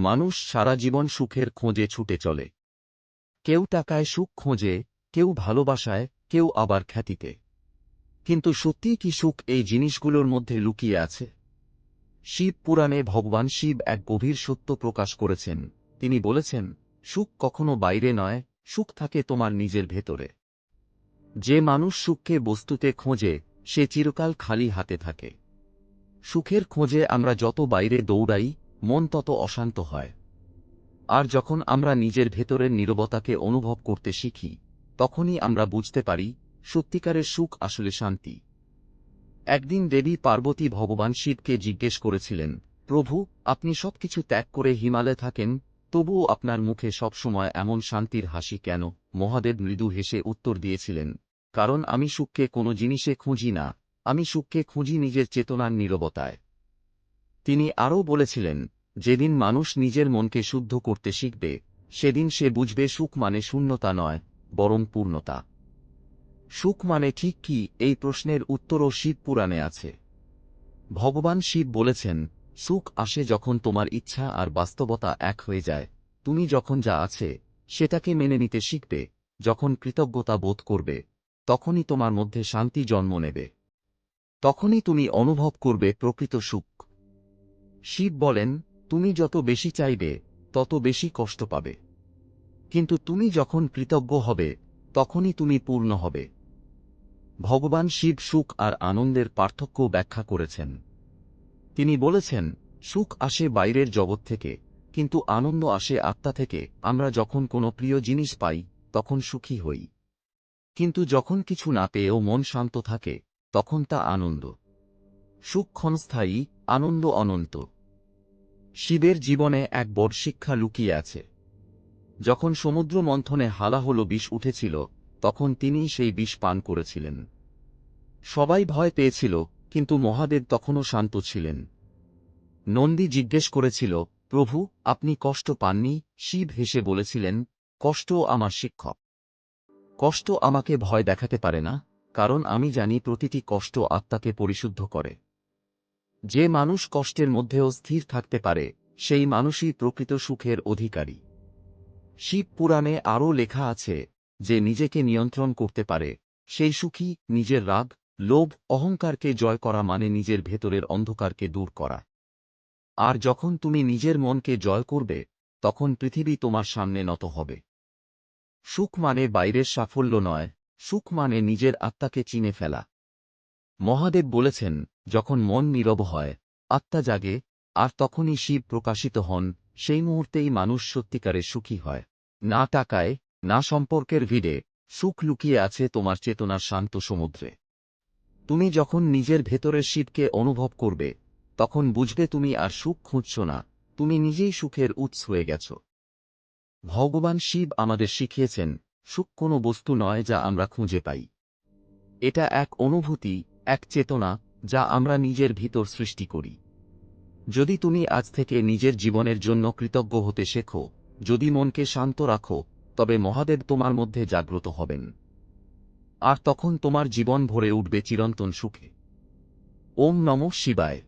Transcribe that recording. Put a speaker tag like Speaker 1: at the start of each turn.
Speaker 1: মানুষ সারা জীবন সুখের খোঁজে ছুটে চলে। কেউ টাকায় সুখ খোঁজে, কেউ ভালোবাসায়, কেউ আবার খ্যাতিতে। কিন্তু সত্যিই কি সুখ এই জিনিসগুলোর মধ্যে লুকিয়ে আছে? শিব পুরাণে ভগবান শিব এক গভীর সত্য প্রকাশ করেছেন। তিনি বলেছেন, সুখ কখনো বাইরে নয়, সুখ থাকে তোমার নিজের ভেতরে। যে মানুষ সুখকে বস্তুতে খোঁজে, সে চিরকাল খালি হাতে থাকে। সুখের খোঁজে আমরা যত বাইরে দৌড়াই মন তত অশান্ত হয়। আর যখন আমরা নিজের ভেতরের নীরবতাকে অনুভব করতে শিখি, তখনই আমরা বুঝতে পারি, সত্যিকারের সুখ আসলে শান্তি। একদিন দেবী পার্বতী ভগবান শিবকে জিজ্ঞেস করেছিলেন, প্রভু, আপনি সবকিছু ত্যাগ করে হিমালয়ে থাকেন, তবুও আপনার মুখে সবসময় এমন শান্তির হাসি কেন? মহাদেব মৃদু হেসে উত্তর দিয়েছিলেন, কারণ আমি সুখকে কোনো জিনিসে খুঁজি না। আমি সুখকে খুঁজি নিজের চেতনার নীরবতায়। তিনি আরও বলেছিলেন, যেদিন মানুষ নিজের মনকে শুদ্ধ করতে শিখবে, সেদিন সে বুঝবে সুখ মানে শূন্যতা নয়, বরং পূর্ণতা। সুখ মানে ঠিক কি? এই প্রশ্নের উত্তরও শিব পুরাণে আছে। ভগবান শিব বলেছেন, সুখ আসে যখন তোমার ইচ্ছা আর বাস্তবতা এক হয়ে যায়। তুমি যখন যা আছে, সেটাকে মেনে নিতে শিখবে, যখন কৃতজ্ঞতা বোধ করবে, তখনই তোমার মধ্যে শান্তি জন্ম নেবে। তখনই তুমি অনুভব করবে প্রকৃত সুখ। শিব বলেন, তুমি যত বেশি চাইবে, তত বেশি কষ্ট পাবে। কিন্তু তুমি যখন কৃতজ্ঞ হবে, তখনই তুমি পূর্ণ হবে। ভগবান শিব সুখ আর আনন্দের পার্থক্য ব্যাখ্যা করেছেন। তিনি বলেছেন, সুখ আসে বাইরের জগৎ থেকে, কিন্তু আনন্দ আসে আত্মা থেকে। আমরা যখন কোনো প্রিয় জিনিস পাই, তখন সুখী হই। কিন্তু যখন কিছু না পেয়েও মন শান্ত থাকে, তখন তা আনন্দ। সুখ ক্ষণস্থায়ী আনন্দ অনন্ত। শিবের জীবনে এক বড় শিক্ষা লুকিয়ে আছে। যখন সমুদ্র মন্থনে হালাহল বিষ উঠেছিল, তখন তিনি সেই বিষ পান করেছিলেন। সবাই ভয় পেয়েছিল, কিন্তু মহাদেব তখনও শান্ত ছিলেন। নন্দী জিজ্ঞেস করেছিল, প্রভু, আপনি কষ্ট পাননি? শিব হেসে বলেছিলেন কষ্টও আমার শিক্ষক। কষ্ট আমাকে ভয় দেখাতে পারে না, কারণ আমি জানি প্রতিটি কষ্ট আত্মাকে পরিশুদ্ধ করে। যে মানুষ কষ্টের মধ্যেও স্থির থাকতে পারে, সেই মানুষই প্রকৃত সুখের অধিকারী। শিব পুরাণে আরও লেখা আছে, যে নিজেকে নিয়ন্ত্রণ করতে পারে, সেই সুখী নিজের রাগ, লোভ, অহংকারকে জয় করা মানে নিজের ভেতরের অন্ধকারকে দূর করা। আর যখন তুমি নিজের মনকে জয় করবে, তখন পৃথিবী তোমার সামনে নত হবে। সুখ মানে বাইরের সাফল্য নয়, সুখ মানে নিজের আত্মাকে চিনে ফেলা। মহাদেব বলেছেন যখন মন নীরব হয়, আত্মা জাগে, আর তখনই শিব প্রকাশিত হন, সেই মুহূর্তেই মানুষ সত্যিকারে সুখী হয়। না টাকায়, না সম্পর্কের ভিড়ে, সুখ লুকিয়ে আছে তোমার চেতনার শান্ত সমুদ্রে। তুমি যখন নিজের ভেতরের শিবকে অনুভব করবে, তখন বুঝবে তুমি আর সুখ খুঁজছ না, তুমি নিজেই সুখের উৎস হয়ে গেছ। ভগবান শিব আমাদের শিখিয়েছেন, সুখ কোনো বস্তু নয় যা আমরা খুঁজে পাই। এটা এক অনুভূতি, এক চেতনা যা আমরা নিজের ভিতর সৃষ্টি করি। যদি তুমি আজ থেকে নিজের জীবনের জন্য কৃতজ্ঞ হতে শেখো, যদি মনকে শান্ত রাখো, তবে মহাদেব তোমার মধ্যে জাগ্রত হবেন। আর তখন তোমার জীবন ভরে উঠবে চিরন্তন সুখে। ওম নম শিবায়।